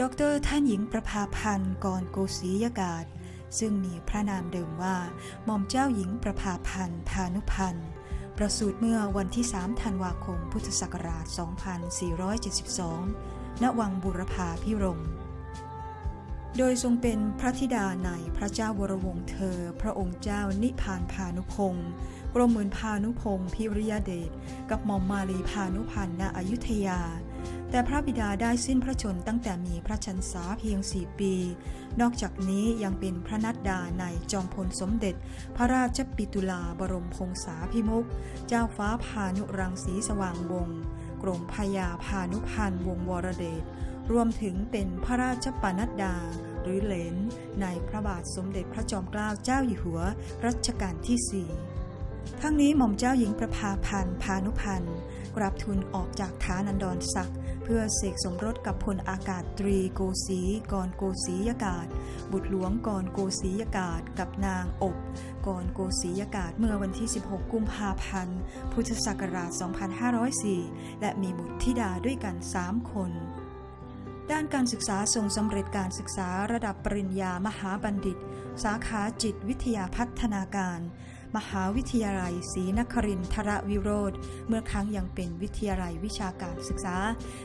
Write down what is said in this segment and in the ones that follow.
ดรท่านหญิงประภาพันธ์กรโกศียกาศ ซึ่งมีพระนามเดิมว่าหม่อมเจ้าหญิงประภาพันธ์พานุพันธ์ประสูติเมื่อวันที่ 3 ธันวาคม พุทธศักราช 2472 ณ วังบุรพาพิรมย์ โดยทรงเป็นพระธิดาในพระเจ้าวรวงเธอ พระองค์เจ้านิพานพานุพงศ์กรมหมื่นพานุพงศ์พิริยเดชกับหม่อมมาลีพานุพันธ์ณอยุธยา แต่พระบิดาได้สิ้นพระชนม์ตั้งแต่มีพระชนษาเพียงสี่ปี นอกจากนี้ยังเป็นพระนัดดาในจอมพลสมเด็จ พระราชปิตุลาบรมพงษาพิมุกเจ้าฟ้าพานุรังสีสว่างวงศ์กรมพยาพานุพันธ์วงศ์วรเดช รวมถึงเป็นพระราชปานัดดา หรือเหลน ในพระบาทสมเด็จพระจอมเกล้าเจ้าอยู่หัวรัชกาลที่สี่ทั้งนี้หม่อมเจ้าหญิงประภาพันธ์พานุพันธ์กราบทูลออกจากฐานันดรศักดิ์เพื่อเสกสมรสกับพลอากาศตรีโกศีกรโกศียากาศ บุตรหลวงกรโกศียากาศ กับนางอบกรโกศียากาศเมื่อวันที่ 16 กุมภาพันธ์ พุทธศักราช 2504 และมีบุตรธิดาด้วยกัน 3 คน ด้านการศึกษาทรงสำเร็จการศึกษาระดับปริญญามหาบัณฑิต สาขาจิตวิทยาพัฒนาการ มหาวิทยาลัยศรีนครินทรวิโรธเมื่อครั้งยังเป็นวิทยาลัยวิชาการศึกษา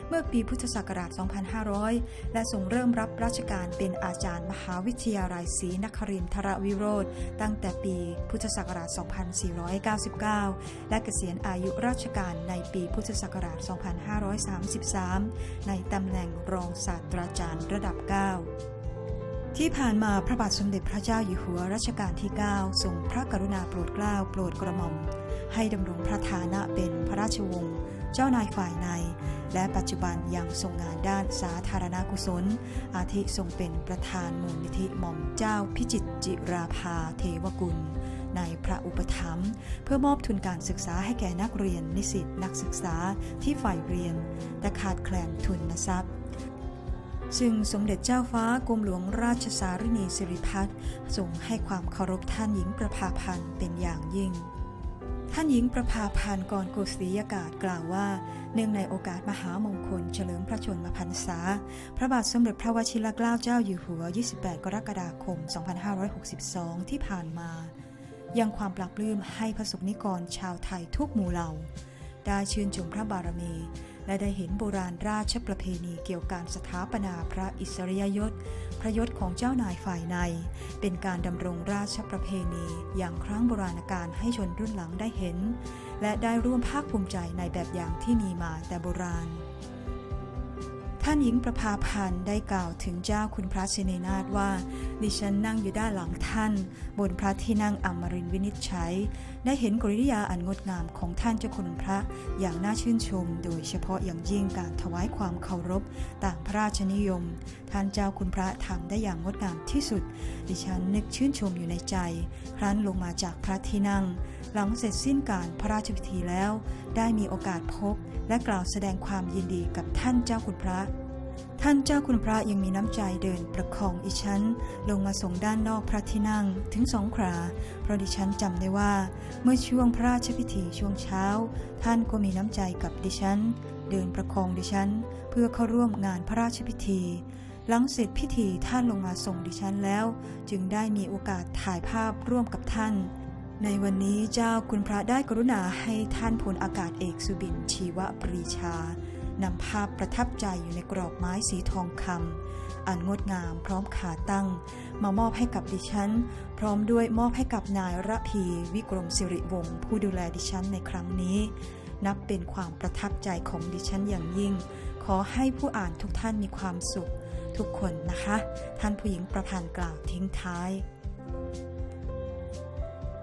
เมื่อปีพุทธศักราช 2500 และทรงเริ่มรับราชการเป็นอาจารย์มหาวิทยาลัยศรีนครินทรวิโรธตั้งแต่ปีพุทธศักราช 2499 และเกษียณอายุราชการในปีพุทธศักราช 2533 ในตำแหน่งรองศาสตราจารย์ระดับ 9 ที่ผ่านมาพระบาทสมเด็จพระเจ้าอยู่หัวรัชกาลที่ 9 ทรงพระกรุณาโปรดเกล้าโปรดกระหม่อม ให้ดำรงพระฐานะเป็นพระราชวงศ์เจ้านายฝ่ายใน และปัจจุบันยังทรงงานด้านสาธารณกุศล อาทิทรงเป็นประธานมูลนิธิหม่อมเจ้าพิจิตจิราภาเทวกุล ในพระอุปถัมภ์เพื่อมอบทุนการศึกษาให้แก่นักเรียนนิสิตนักศึกษาที่ฝ่ายเรียน แต่ขาดแคลนทุนทรัพย์ ซึ่งสมเด็จเจ้าฟ้ากรมหลวงราชสารินีสิริพัฒน์ทรงให้ความเคารพท่านหญิงประภาพันธ์เป็นอย่างยิ่ง ท่านหญิงประภาพันธ์กรโกศรียกาศกล่าวว่า เนื่องในโอกาสมหามงคลเฉลิมพระชนมพรรษา พระบาทสมเด็จพระวชิรเกล้าเจ้าอยู่หัว 28 กรกฎาคม 2562 ที่ผ่านมา ยังความปรับปลื้มให้พระสงนิกรชาวไทยทุกหมู่เหล่า ได้ชื่นชมพระบารมี และได้เห็นโบราณราชประเพณีเกี่ยวกับการสถาปนาพระอิสริยยศ พระยศของเจ้านายฝ่ายใน เป็นการดำรงราชประเพณีอย่างครั้งโบราณกาลให้ชนรุ่นหลังได้เห็น และได้ร่วมภาคภูมิใจในแบบอย่างที่มีมาแต่โบราณท่านหญิงประภาพันธ์ได้กล่าวถึงเจ้าคุณพระเสนนาถว่า ดิฉันนั่งอยู่ด้านหลังท่าน บนพระที่นั่งอมรินวินิจฉัย ได้เห็นกริยาอันงดงามของท่านเจ้าคุณพระอย่างน่าชื่นชม โดยเฉพาะอย่างยิ่งการถวายความเคารพต่างพระราชนิยม ท่านเจ้าคุณพระทำได้อย่างงดงามที่สุด ดิฉันนึกชื่นชมอยู่ในใจ ครั้นลงมาจากพระที่นั่ง หลังเสร็จสิ้นการพระราชพิธีแล้ว ได้มีโอกาสพบ และกล่าวแสดงความยินดีกับท่านเจ้าคุณพระ ท่านเจ้าคุณพระยังมีน้ำใจเดินประคองอิฉันลงมาส่งด้านนอกพระที่นั่งถึงสองครา เพราะดิฉันจำได้ว่า เมื่อช่วงพระราชพิธีช่วงเช้า ท่านก็มีน้ำใจกับดิฉัน เดินประคองดิฉัน เพื่อเข้าร่วมงานพระราชพิธี หลังเสร็จพิธีท่านลงมาส่งดิฉันแล้ว จึงได้มีโอกาสถ่ายภาพร่วมกับท่าน ในวันนี้เจ้าคุณพระได้กรุณาให้ท่านพลอากาศเอกสุบินชีวปรีชานำภาพประทับใจอยู่ในกรอบไม้สีทองคำอันงดงามพร้อมขาตั้ง มามอบให้กับดิฉัน พร้อมด้วยมอบให้กับนายระพีวิกรมสิริวงศ์ผู้ดูแลดิฉันในครั้งนี้ นับเป็นความประทับใจของดิฉันอย่างยิ่ง ขอให้ผู้อ่านทุกท่านมีความสุข ทุกคนนะคะ ท่านผู้หญิงประพันธ์กล่าวทิ้งท้าย